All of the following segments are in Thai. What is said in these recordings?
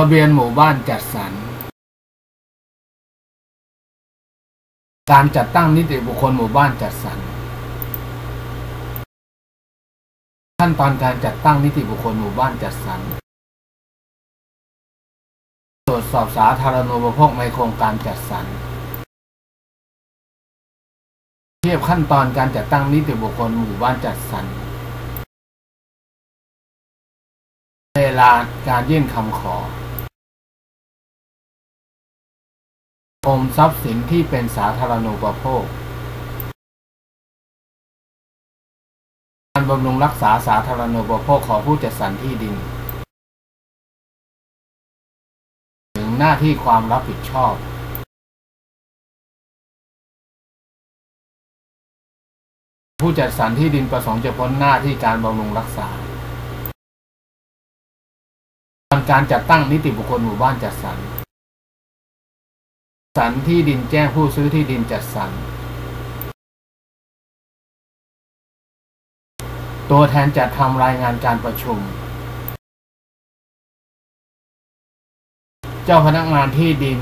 ทะเบียนหมู่บ้านจัดสรร การจัดตั้งนิติบุคคลหมู่บ้านจัดสรร ขั้นตอนการจัดตั้งนิติบุคคลหมู่บ้านจัดสรร ตรวจสอบสาธารณูปโภคในโครงการจัดสรร เทียบขั้นตอนการจัดตั้งนิติบุคคลหมู่บ้านจัดสรรเวลาการยื่นคำขอ อมทรัพย์สินที่เป็นสาธารณูปโภค การบำรุงรักษาสาธารณูปโภคของผู้จัดสรรที่ดิน ถึงหน้าที่ความรับผิดชอบผู้จัดสรรที่ดินประสงค์จะพ้นหน้าที่การบำรุงรักษาการจัดตั้งนิติบุคคลหมู่บ้านจัดสรร สรรที่ดินแจ้งผู้ซื้อที่ดินจัดสรร ตัวแทนจัดทำรายงานการประชุม เจ้าพนักงานที่ดิน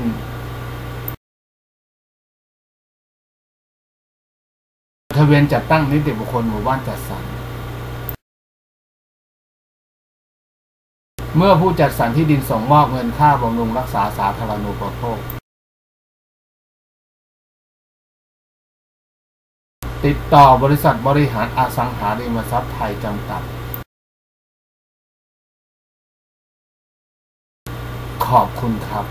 ทะเบียนจัดตั้งนิติบุคคลหมู่บ้านจัดสรร เมื่อผู้จัดสรรที่ดินส่งมอบเงินค่าบำรุงรักษาสาธารณูปโภค ติดต่อบริษัทบริหารอสังหาริมทรัพย์ไทยจำกัด ขอบคุณครับ